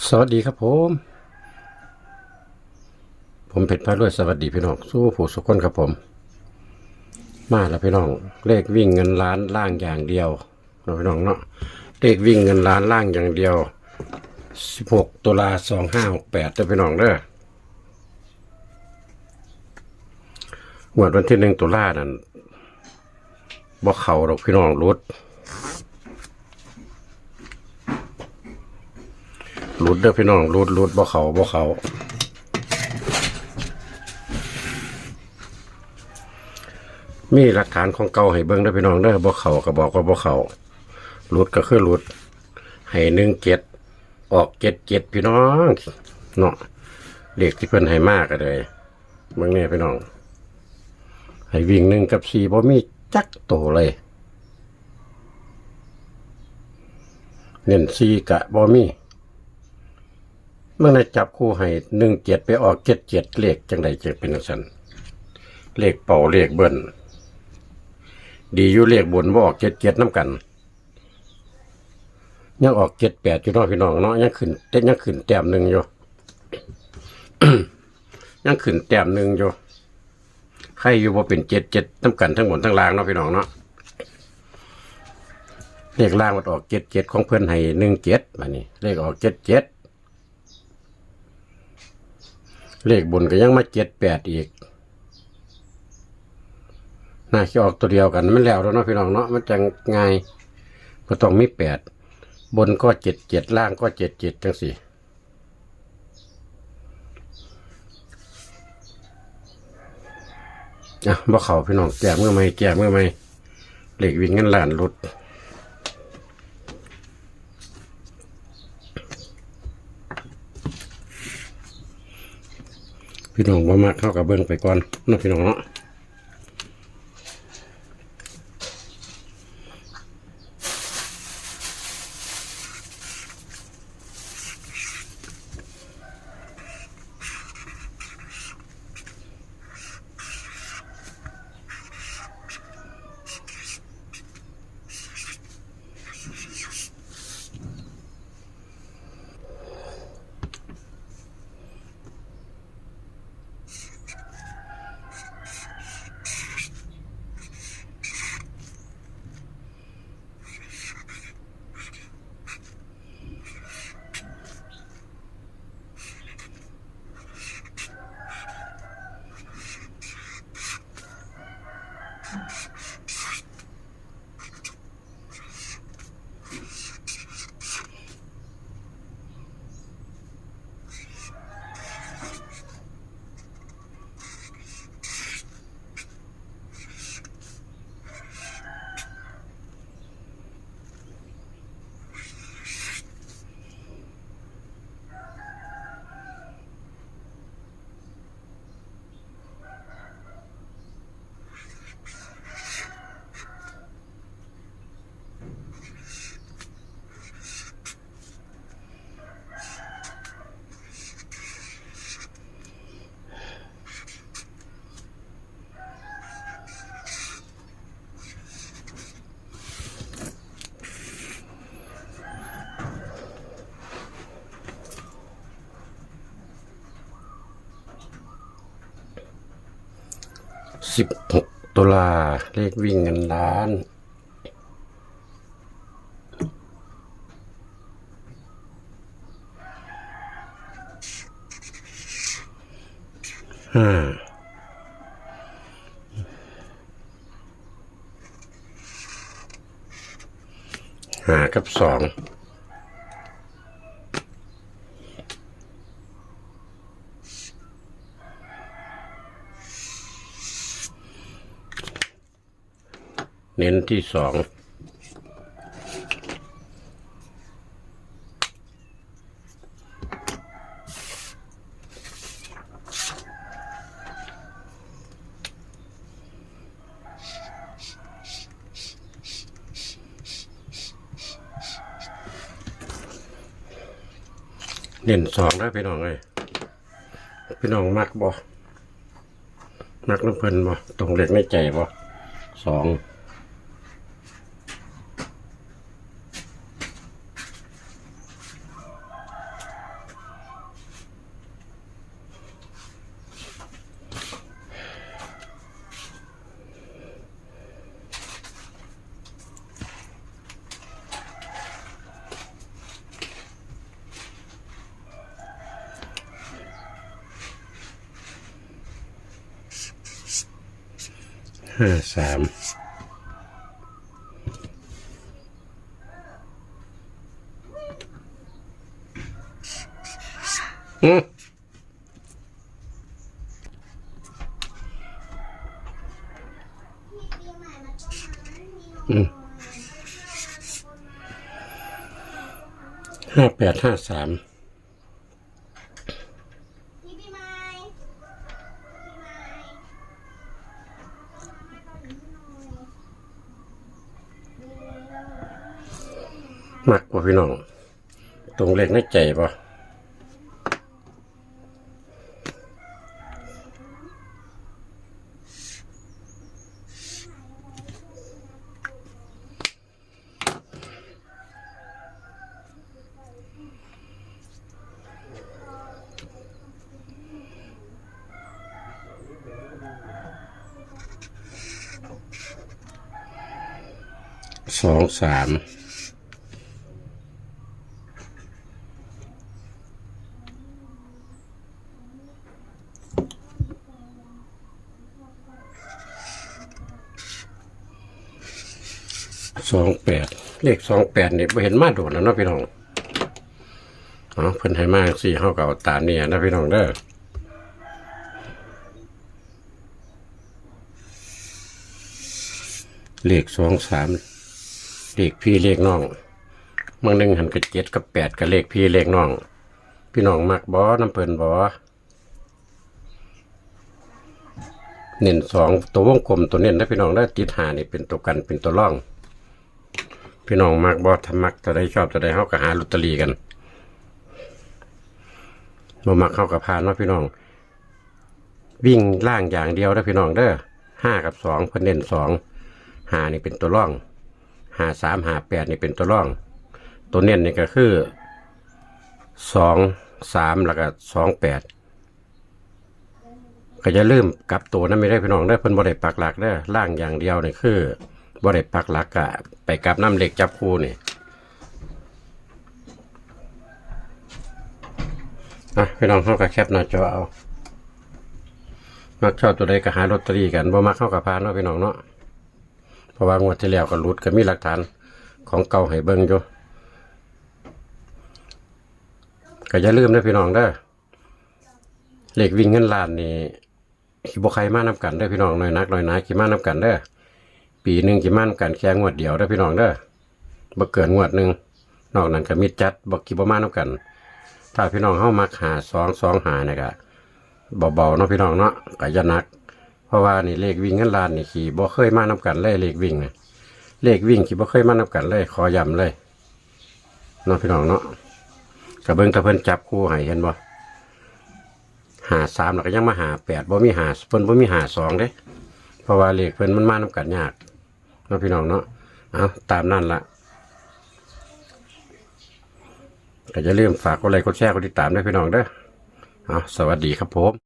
สวัสดีครับผม ผมเพชรพารวยสวัสดีพี่น้องสู้ผู้สุขคนครับผม มาแล้วพี่น้อง เลขวิ่งเงินล้านล่างอย่างเดียวเนาะพี่น้องเนาะเลขวิ่งเงินล้านล่างอย่างเดียวสิบหกตุลาสองห้าหกแปดเด้อพี่น้องเด้อหวดวันที่หนึ่งตุลานั่นบ่เข่าดอกพี่น้องรุด หลุดเด้อพี่น้องหลุดหลุดบ่เขาบ่เขามีหลักฐานของเก่าให้เบิ่งเด้อพี่น้องเด้อบ่เขาก็บอกว่าบ่เขาหลุดก็คือหลุดให้หนึ่งเจ็ดออกเจ็ดเจ็ดพี่น้องเนาะเด็กที่เพิ่นให้มากก็เลยเบิ่งเนี่ยพี่น้องให้วิ่งหนึ่งกับสี่บ่มีจักโตเลยเน้นสี่กะบ่มี มื่อในจับคู่ให้หนึ่งเจ็ดไปออกเจ็ดเจ็ดเลขจังใดจะเป็นสันเลขเป่าเลขเบิ้ลดีอยู่เลขบนว่าออกเจ็ดเจ็ดน้ำกัน ยังออกเจ็ดแปดอยู่น้องพี่น้องเนาะยังขึ้นเต้นยังขึ้นแต้มหนึ่งอยู่ยังขึ้นแต้มหนึ่งอยู่ใครอยู่ว่าเป็นเจ็ดเจ็ดน้ำกันทั้งหมดทั้งล่างเนาะพี่น้องเนาะเลขล่างมันออกเจ็ดเจ็ดของเพื่อนให้หนึ่งเจ็ดมานี่เลขออกเจ็ดเจ็ด เลขบนก็ยังมาเจ็ดแปดอีกน่าจะออกตัวเดียวกันมันแล้วแล้วเนาะพี่น้องเนาะมันจะง่ายก็ต้องมีแปดบนก็เจ็ดเจ็ดล่างก็เจ็ดเจ็ดจังสี่อะบ่เขาพี่น้องแก้เมื่อไม่แก้เมื่อไม่เหล็กวิ่งเงินหลานรถ พี่น้องว่ามากเข้ากับเบิ้งไปก่อนเนาะพี่น้องเนาะ สิบหกตุลาเลขวิ่งเงินล้าน ห้า หากับสอง น้นที่สองเน้นสองนะพี่น้องเลยพี่น้องมักบ่มักน้ำเพลินบ่ตรงเล็กในใจบ่สอง ห้าสามอืมอืมห้าแปดห้าสาม พี่ปีใหม่ปีใหม่ มักว่าพี่น้อง ตรงเล็กในใจปะสองสาม สองแปดเลขสองแปดนี่บ่เห็นมาโดดแล้วเนาะพี่น้องอ๋อเพิ่นให้มาสี่เฮาก็เอาตามนี่นะพี่น้องเด้อเลขสองสามเลขพี่เลขน้องบางหนึ่งหันกับเจ็ดกับแปดกับเลขพี่เลขน้อง พี่น้องมักบอน้ำเพิ่นบอเน้นสองตัววงกลมตัวเน้นนะพี่น้องได้อติดหานี่เป็นตัวกันเป็นตัวร่อง พี่น้องมักบอสทำมักจะได้ชอบจะได้เข้ากับหาลอตเตอรี่กันบ่มักเข้ากับพานเนาะพี่น้อง วิ่งล่างอย่างเดียวนะพี่น้องเด้อห้ากับสองเพิ่นเน้นสองหานี่เป็นตัวร่องหาสามหาแปดนี่เป็นตัวร่อง ตัวเน้นนี่ก็คือสองสามแล้วก็สองแปดก็จะลืมกลับตัวนั้นไม่ได้พี่น้องได้เพิ่นบ่ได้ปักหลักเด้ล่างอย่างเดียวนี่คือ บ่ได้ปักหลักกะไปกับน้ำเหล็กจับคู่นี่อะพี่น้องเข้ากับแคปหน้าจอเอามักชอบตัวใดก็หาลอตเตอรี่กันบ่มักเข้ากับพานเนาะพี่น้องเนาะเพราะว่างวดที่แล้วก็หลุดก็มีหลักฐานของเก่าให้เบิ่งอยู่ก็อย่าลืมนะพี่น้องเด้อเหลขวิ่งเงินล้านนี่ขี่บ่ใครมานำกันเด้อพี่น้องน้อยนักน้อยหนาขี่มานำกันเด้อ ปีหนึ่งขี่มานกันแค่งวดเดียวเด้พี่น้องเด้อบ่เกินงวดหนึ่งนอกนั้นก็มีจัดบ่ขี่บ่มานำกัน ถ้าพี่น้องเฮามักหาสองสองหาเนี่ยก็เบาๆเนาะพี่น้องเนาะก็อย่าหนัก เพราะว่านี่เลขวิ่งเงินล้านนี่ขี่บ่เคยมานํกันเลยเลขวิ่งนะเลขวิ่งขี่บ่เคยมานํกันเลยขอย้ำเลยเนาะพี่น้องเนาะกับเบิ่งตะเพิ่นจับคู่ให้เห็นบ่หาสามแล้วก็ยังมาหาแปดบ่มีหาเพิ่นบ่มีหาสองเด้เพราะว่าเลขเพิ่นมันมานํกันยาก นาะพี่น้องเนาะเอาตามนั่นละก็อย่าลืมฝากกดไลค์กดแชร์ก็ติดตามได้พี่น้องเด้อเอาสวัสดีครับผม